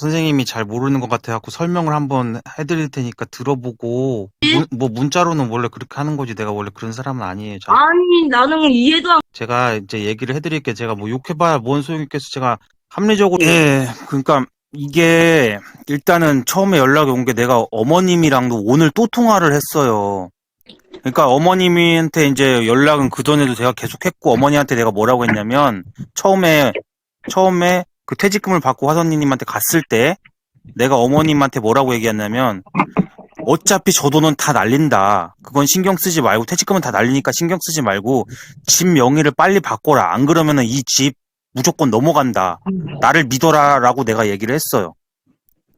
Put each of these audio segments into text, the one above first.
선생님이 잘 모르는 것 같아 갖고 설명을 한번 해드릴 테니까 들어보고 문- 뭐 문자로는 원래 그렇게 하는 거지. 내가 원래 그런 사람은 아니에요. 저- 아니 나는 이해도 안 제가 이제 얘기를 해드릴게 제가 뭐 욕해봐야 뭔 소용이 있겠어. 제가 합리적으로 예. 그러니까 이게 일단은 처음에 연락이 온 게 내가 어머님이랑도 오늘 또 통화를 했어요. 그러니까 어머님한테 이제 연락은 그 전에도 제가 계속 했고 어머니한테 내가 뭐라고 했냐면 처음에 처음에 그 퇴직금을 받고 화선이님한테 갔을 때 내가 어머님한테 뭐라고 얘기했냐면 어차피 저 돈은 다 날린다. 그건 신경 쓰지 말고 퇴직금은 다 날리니까 신경 쓰지 말고 집 명의를 빨리 바꿔라. 안 그러면은 이 집 무조건 넘어간다. 나를 믿어라라고 내가 얘기를 했어요.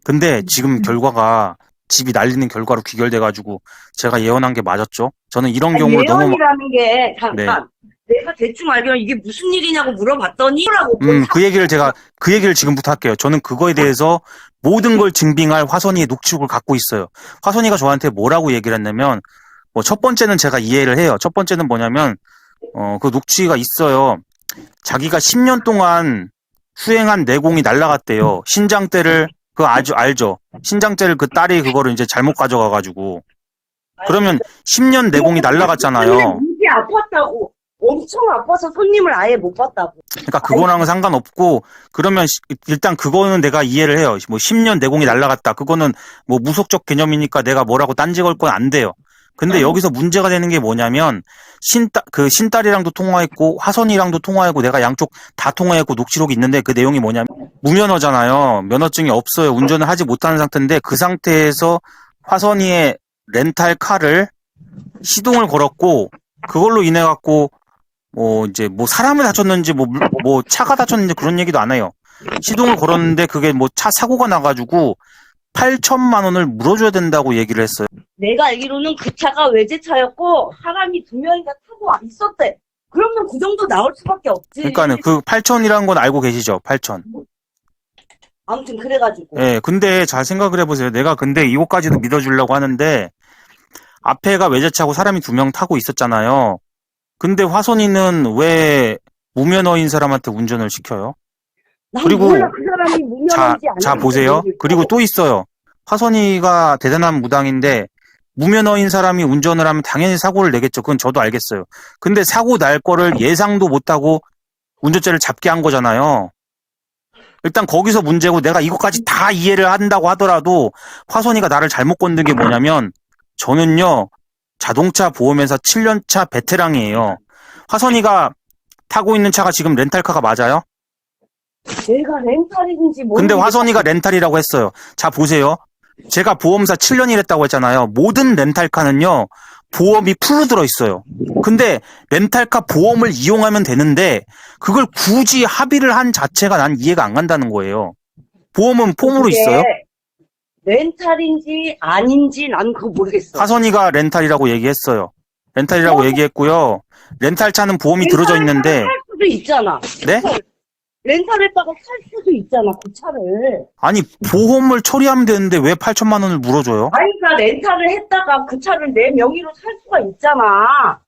근데 지금 결과가 집이 날리는 결과로 귀결돼 가지고 제가 예언한 게 맞았죠. 저는 이런 경우를 너무 네. 예언이라는 게 잠깐 내가 대충 알기로 이게 무슨 일이냐고 물어봤더니 라고 음, 그 얘기를 제가, 그 얘기를 지금부터 할게요. 저는 그거에 대해서 모든 걸 증빙할 화선이의 녹취록을 갖고 있어요. 화선이가 저한테 뭐라고 얘기를 했냐면, 뭐, 첫 번째는 제가 이해를 해요. 첫 번째는 뭐냐면, 어, 그 녹취가 있어요. 자기가 10년 동안 수행한 내공이 날라갔대요. 신장대를, 그거 아주 알죠? 신장대를 그 딸이 그거를 이제 잘못 가져가 가지고. 그러면 10년 내공이 날라갔잖아요. 목이 아팠다고 엄청 아파서 손님을 아예 못 봤다고 그러니까 그거랑은 상관없고 그러면 시- 일단 그거는 내가 이해를 해요. 뭐 10년 내공이 날라갔다. 그거는 뭐 무속적 개념이니까 내가 뭐라고 딴지 걸 건 안 돼요. 근데 여기서 문제가 되는 게 뭐냐면 신딸 그 신딸이랑도 통화했고 화선이랑도 통화했고 내가 양쪽 다 통화했고 녹취록이 있는데 그 내용이 뭐냐면 무면허잖아요. 면허증이 없어요. 운전을 하지 못하는 상태인데 그 상태에서 화선이의 렌탈 카를 시동을 걸었고 그걸로 인해 갖고 뭐 이제 뭐 사람을 다쳤는지 뭐 뭐 차가 다쳤는지 그런 얘기도 안 해요. 시동을 걸었는데 그게 뭐 차 사고가 나가지고 8천만 원을 물어줘야 된다고 얘기를 했어요. 내가 알기로는 그 차가 외제차였고 사람이 두 명이가 타고 있었대 그러면 그 정도 나올 수밖에 없지 그러니까는 그 8천이라는 건 알고 계시죠? 8천. 아무튼 그래가지고 예, 근데 잘 생각을 해보세요. 내가 근데 이거까지도 믿어주려고 하는데 앞에가 외제차고 사람이 두 명 타고 있었잖아요. 근데 화선이는 왜 무면허인 사람한테 운전을 시켜요? 난 그리고 몰라 그 사람이 무면허인지 자, 아닌지 자 보세요. 그리고 또 있어요. 화선이가 대단한 무당인데 무면허인 사람이 운전을 하면 당연히 사고를 내겠죠. 그건 저도 알겠어요. 근데 사고 날 거를 예상도 못하고 운전자를 잡게 한 거잖아요. 일단 거기서 문제고 내가 이것까지 다 이해를 한다고 하더라도 화선이가 나를 잘못 건든 게 뭐냐면 저는요 자동차 보험회사 7년차 베테랑이에요. 화선이가 타고 있는 차가 지금 렌탈카가 맞아요? 내가 렌탈인지 모르겠 근데 화선이가 렌탈이라고 했어요. 자, 보세요. 제가 보험사 7년이랬다고 했잖아요. 모든 렌탈카는요, 보험이 풀로 들어있어요. 근데 렌탈카 보험을 이용하면 되는데, 그걸 굳이 합의를 한 자체가 난 이해가 안 간다는 거예요. 보험은 폼으로 있어요. 렌탈인지 아닌지 난 그거 모르겠어. 화선이가 렌탈이라고 얘기했어요. 렌탈이라고 어? 얘기했고요. 렌탈차는 보험이 들어져 있는데, 살 수도 있잖아. 네? 렌탈했다가 살 수도 있잖아 그 차를. 아니, 보험을 처리하면 되는데 왜 8천만 원을 물어줘요? 아니 그러니까 렌탈을 했다가 그 차를 내 명의로 살 수가 있잖아.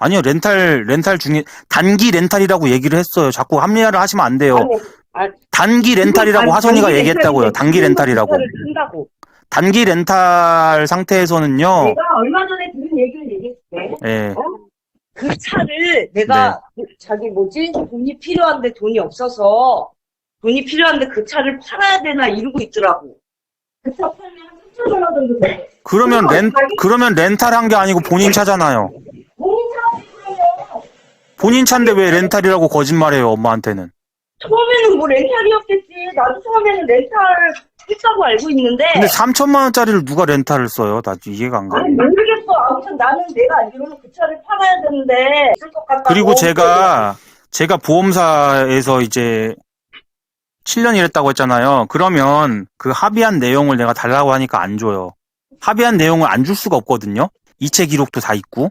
아니요, 렌탈, 렌탈 중에, 단기 렌탈이라고 얘기를 했어요. 자꾸 합리화를 하시면 안 돼요. 아니, 단기 렌탈이라고 아니, 화선이가 단기 얘기했다고요. 렌탈인데 단기 렌탈이라고. 쓴다고. 단기 렌탈 상태에서는요. 내가 얼마 전에 들은 얘기를 얘기했을게. 예. 그 차를 내가 네. 자기 뭐지 돈이 필요한데 돈이 없어서 돈이 필요한데 그 차를 팔아야 되나 이러고 있더라고. 그 차 팔면 3천 원 정도 돼. 그러면 렌 그러면 렌탈 한 게 아니고 본인 차잖아요. 본인 차 그러면 본인 차인데 왜 렌탈이라고 거짓말해요, 엄마한테는. 처음에는 뭐 렌탈이었겠지. 나도 처음에는 렌탈 했다고 알고 있는데. 근데 3천만 원짜리를 누가 렌탈을 써요? 나 이해가 안 가요. 아니 모르겠어. 아무튼 나는 내가 알기로는 그 차를 팔아야 되는데 있을 것 같다고. 그리고 제가 제가 보험사에서 이제 7년 일했다고 했잖아요. 그러면 그 합의한 내용을 내가 달라고 하니까 안 줘요. 합의한 내용을 안 줄 수가 없거든요. 이체 기록도 다 있고.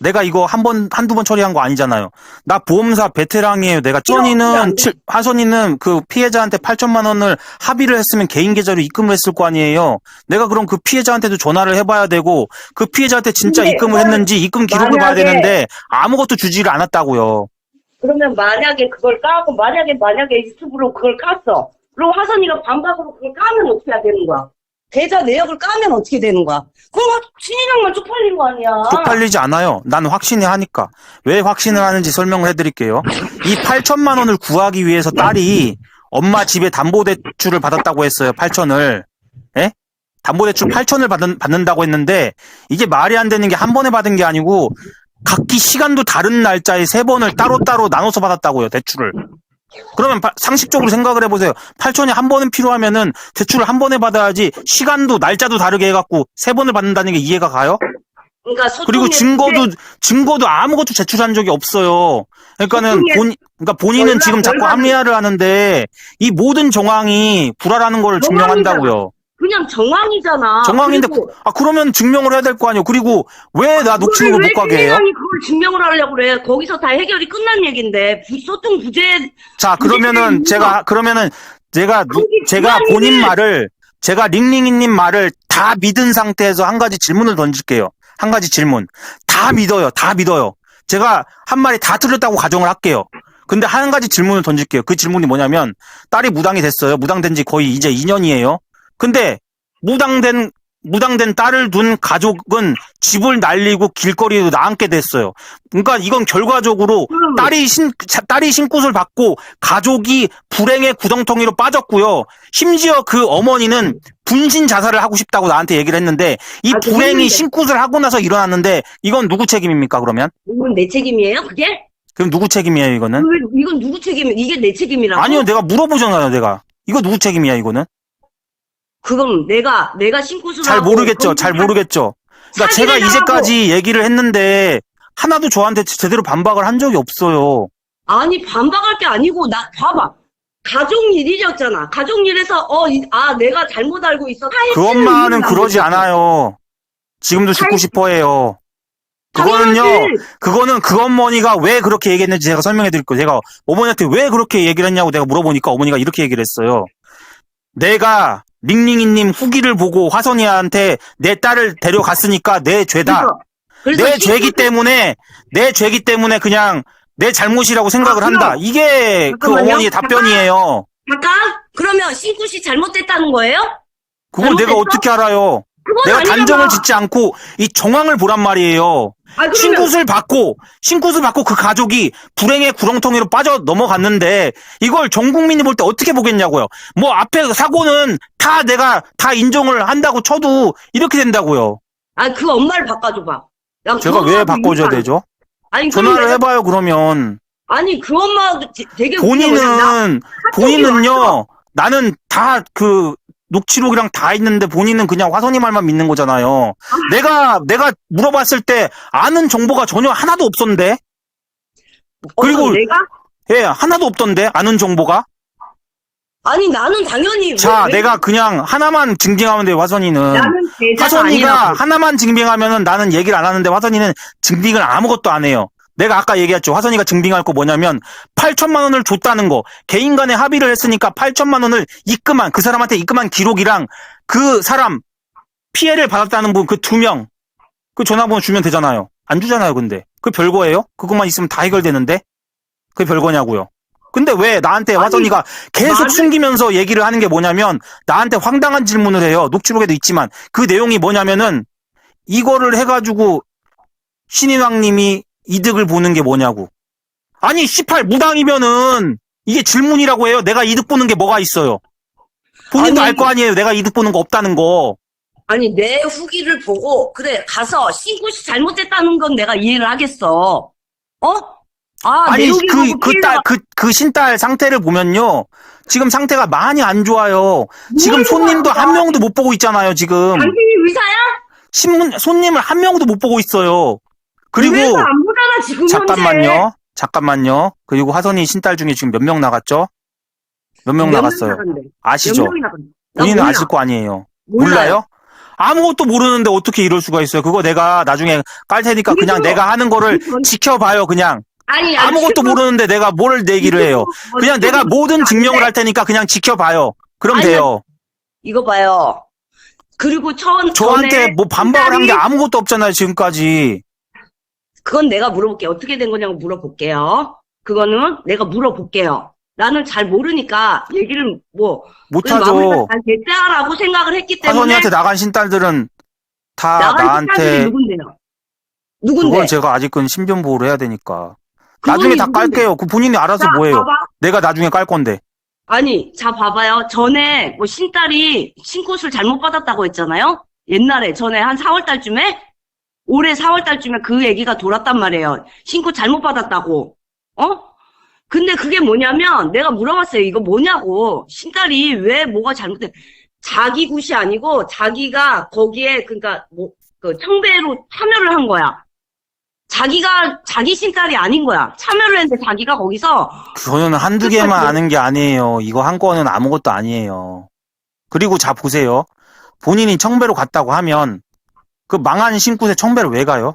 내가 이거 한 번, 한두 번 처리한 거 아니잖아요. 나 보험사 베테랑이에요. 내가 천이는, 칠- 하선이는 그 피해자한테 8천만 원을 합의를 했으면 개인 계좌로 입금을 했을 거 아니에요. 내가 그럼 그 피해자한테도 전화를 해봐야 되고, 그 피해자한테 진짜 입금을 했는지 입금 기록을 봐야 되는데, 아무것도 주지를 않았다고요. 그러면 만약에 그걸 까고 만약에 만약에 유튜브로 그걸 깠어. 그럼 화선이가 반박으로 그걸 까면 어떻게 해야 되는 거야? 계좌 내역을 까면 어떻게 되는 거야? 그럼 신인왕만 쪽팔린 거 아니야? 쪽팔리지 않아요. 난 확신이 하니까. 왜 확신을 하는지 설명을 해드릴게요. 이 8천만 원을 구하기 위해서 딸이 엄마 집에 담보대출을 받았다고 했어요. 8천을. 예? 담보대출 8천을 받은, 받는다고 했는데 이게 말이 안 되는 게 한 번에 받은 게 아니고 각기 시간도 다른 날짜에 세 번을 따로따로 나눠서 받았다고요. 대출을. 그러면 바- 상식적으로 생각을 해보세요. 8천이 한 번은 필요하면은 대출을 한 번에 받아야지 시간도 날짜도 다르게 해갖고 세 번을 받는다는 게 이해가 가요? 그러니까 그리고 증거도 증거도 아무것도 제출한 적이 없어요. 그러니까는 본 그러니까 본인은 지금 자꾸 합리화를 하는데 이 모든 정황이 불화라는 걸 증명한다고요. 그냥 정황이잖아. 정황인데 그리고 아 그러면 증명을 해야 될 거 아니에요. 그리고 왜 나 녹취록을 못 가게 왜 해요? 신인왕이 그걸 증명을 하려고 그래? 거기서 다 해결이 끝난 얘긴데 부- 소통 부재 자 그러면은 제가 그러면은 제가 누- 아니, 제가 그만해. 본인 말을 제가 링링이님 말을 다 믿은 상태에서 한 가지 질문을 던질게요. 한 가지 질문 다 믿어요. 다 믿어요. 제가 한 말이 다 틀렸다고 가정을 할게요. 근데 한 가지 질문을 던질게요. 그 질문이 뭐냐면 딸이 무당이 됐어요. 무당된 지 거의 이제 2년이에요. 근데 무당된 무당된 딸을 둔 가족은 집을 날리고 길거리에 나앉게 됐어요. 그러니까 이건 결과적으로 그럼 딸이 신 자- 딸이 신굿을 받고 가족이 불행의 구덩텅이로 빠졌고요. 심지어 그 어머니는 분신 자살을 하고 싶다고 나한테 얘기를 했는데 이 아, 불행이. 신굿을 하고 나서 일어났는데 이건 누구 책임입니까 그러면? 이건 내 책임이에요? 그게? 그럼 누구 책임이에요 이거는? 왜- 이건 누구 책임? 이게 내 책임이라고? 아니요 내가 물어보잖아요 내가 이거 누구 책임이야 이거는? 그건 내가 내가 신고수 잘 모르겠죠 잘 모르겠죠. 그러니까 제가 사기를 이제까지 얘기를 했는데 하나도 저한테 제대로 반박을 한 적이 없어요. 아니 반박할 게 아니고 나 봐봐. 가족 일이었잖아. 가족 일에서 어 아 내가 잘못 알고 있어. 그 엄마는 그러지 않아요. 지금도 죽고 싶어 해요. 그거는요, 그거는 그 어머니가 왜 그렇게 얘기했는지 제가 설명해 드릴 거예요. 제가 어머니한테 왜 그렇게 얘기를 했냐고 내가 물어보니까 어머니가 이렇게 얘기를 했어요. 내가 링링이님 후기를 보고 화선이한테 내 딸을 데려갔으니까 내 죄다. 내 죄기 때문에, 내 죄기 때문에 그냥 내 잘못이라고 생각을 아, 한다. 이게 그 잠깐만요. 어머니의 답변이에요. 잠깐 그러면 신굿이 잘못됐다는 거예요? 그걸 내가 잘못했어? 어떻게 알아요? 그건 내가 아니잖아. 단정을 짓지 않고 이 정황을 보란 말이에요. 아 그러면 신굿을 받고 신굿을 받고 그 가족이 불행의 구렁텅이로 빠져 넘어갔는데 이걸 전 국민이 볼 때 어떻게 보겠냐고요. 뭐 앞에 사고는 다 내가 다 인정을 한다고 쳐도 이렇게 된다고요. 아 그 엄마를 바꿔줘봐. 나그 제가 왜 바꿔줘야 되죠? 아니 그럼 전화를 내가- 해봐요 그러면 아니 그 엄마도 되- 되게 나 본인은 본인은요 나는 다 그 녹취록이랑 다 있는데 본인은 그냥 화선이 말만 믿는 거잖아요. 내가 내가 물어봤을 때 아는 정보가 전혀 하나도 없었는데 그리고- 어떤 내가 예 하나도 없던데 아는 정보가 아니 나는 당연히 자, 왜- 왜- 내가 그냥 하나만 증빙하면 돼, 화선이는. 나는 화선이가 아니라고. 하나만 증빙하면은 나는 얘기를 안 하는데 화선이는 증빙을 아무것도 안 해요. 내가 아까 얘기했죠. 화선이가 증빙할 거 뭐냐면 8천만 원을 줬다는 거. 개인 간에 합의를 했으니까 8천만 원을 입금한 그 사람한테 입금한 기록이랑 그 사람 피해를 받았다는 분 그 두 명. 그 전화번호 주면 되잖아요. 안 주잖아요, 근데. 그 별거예요? 그것만 있으면 다 해결되는데? 그게 별거냐고요. 근데 왜 나한테 아니, 화선이가 계속 말을- 숨기면서 얘기를 하는 게 뭐냐면 나한테 황당한 질문을 해요. 녹취록에도 있지만 그 내용이 뭐냐면은 이거를 해가지고 신인왕님이 이득을 보는 게 뭐냐고. 아니 18 무당이면은 이게 질문이라고 해요. 내가 이득 보는 게 뭐가 있어요. 본인도 아니, 알거 아니에요. 내가 이득 보는 거 없다는 거. 아니 내 후기를 보고 그래 가서 신굿이 잘못됐다는 건 내가 이해를 하겠어. 어? 아, 아니 내 후기 그 보고 그딸그그 신딸 상태를 보면요. 지금 상태가 많이 안 좋아요. 지금 뭘 손님도? 한 명도 못 보고 있잖아요. 지금 당신이 의사야? 신문 손님을 한 명도 못 보고 있어요. 그리고 안보 잖아 지금 현재. 잠깐만요. 잠깐만요. 그리고 화선이 신딸 중에 지금 몇 명 나갔죠? 몇명몇 나갔어요? 나간대? 아시죠? 몇 명이 나간대? 나 본인은 몰라. 아실 거 아니에요. 몰라요. 아무것도 모르는데 어떻게 이럴 수가 있어요? 그거 내가 나중에 깔 테니까 그냥 그리고- 내가 하는 거를 지켜봐요, 그냥. 아니, 아니, 아무것도 지금- 모르는데 내가 뭘 내기를 해요. 뭐 그냥 지금 내가 모든 안 증명을 돼. 할 테니까 그냥 지켜봐요. 그럼 아니, 돼요. 이거 봐요. 그리고 천 저한테 뭐 반박을 한 게 아무것도 없잖아요, 지금까지. 그건 내가 물어볼게요. 어떻게 된 거냐고 물어볼게요. 그거는 내가 물어볼게요. 나는 잘 모르니까 얘기를 뭐 못하죠. 잘 됐다라고 생각을 했기 때문에 화선이한테 나간 신딸들은 다 나간 나한테 누군데요? 누군데? 그건 제가 아직은 신변 보호를 해야 되니까. 그분이 나중에 다 누군데? 깔게요. 그 본인이 알아서 자, 뭐해요. 봐봐. 내가 나중에 깔 건데. 아니, 자, 봐봐요. 전에, 뭐, 신딸이 신꽃을 잘못 받았다고 했잖아요? 옛날에, 전에 한 4월 달쯤에? 올해 4월 달쯤에 그 얘기가 돌았단 말이에요. 신꽃 잘못 받았다고. 어? 근데 그게 뭐냐면, 내가 물어봤어요. 이거 뭐냐고. 신딸이 왜 뭐가 잘못돼. 자기 굿이 아니고, 자기가 거기에, 그니까, 뭐, 그, 청배로 참여를 한 거야. 자기가, 자기 신딸이 아닌 거야. 참여를 했는데 자기가 거기서, 저는 한두 개만. 아는 게 아니에요. 이거 한 건은 아무것도 아니에요. 그리고 자 보세요. 본인이 청배로 갔다고 하면 그 망한 신굿에 청배를 왜 가요?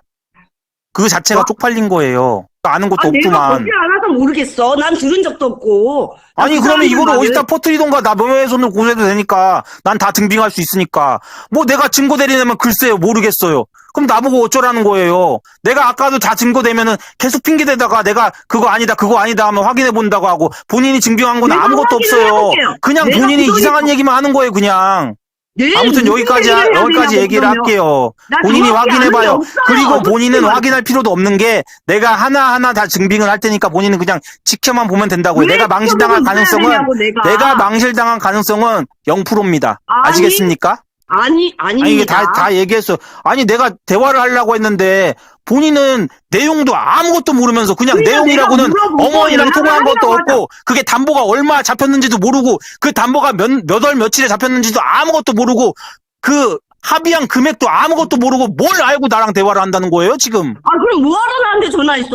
그 자체가 어? 쪽팔린 거예요. 아는 것도 아, 내가 없구만. 거기 안 와서 모르겠어. 난 들은 적도 없고. 나 아니 그 그러면 이거를 어디다 퍼뜨리던가 나 명예훼손을 고소해도 되니까 난다 증빙할 수 있으니까 뭐 내가 증거 대리내면 글쎄요 모르겠어요 그럼 나보고 어쩌라는 거예요 내가 아까도 다 증거 대면은 계속 핑계 대다가 내가 그거 아니다 그거 아니다 하면 확인해 본다고 하고 본인이 증빙한 건 내가 아무것도 확인을 없어요 해볼게요. 그냥 내가 본인이 이상한 얘기만 하는 거예요 그냥 아무튼 무슨 여기까지 해야 여기까지 얘기를. 할게요 나 본인이 확인해봐요. 그리고 본인은 확인할 필요도 없는 게 내가 하나 하나 다 증빙을 할 테니까 본인은 그냥 지켜만 보면 된다고요 왜 내가 망신당할 가능성은 내가. 내가 망실당한 가능성은 0%입니다. 아니, 아시겠습니까? 아니 아닙니다. 아니, 이게 다, 다 얘기했어. 아니, 내가 대화를 하려고 했는데, 본인은 내용도 아무것도 모르면서 그냥 그러니까 내용이라고는 내가 물어보고 어머니랑 연락을 통화한 것도 하려고 없고, 그게 담보가 얼마 잡혔는지도 모르고, 그 담보가 몇, 몇월 며칠에 잡혔는지도 아무것도 모르고, 그 합의한 금액도 아무것도 모르고 뭘 알고 나랑 대화를 한다는 거예요, 지금? 아 그럼 뭐하러 나한테 전화했어?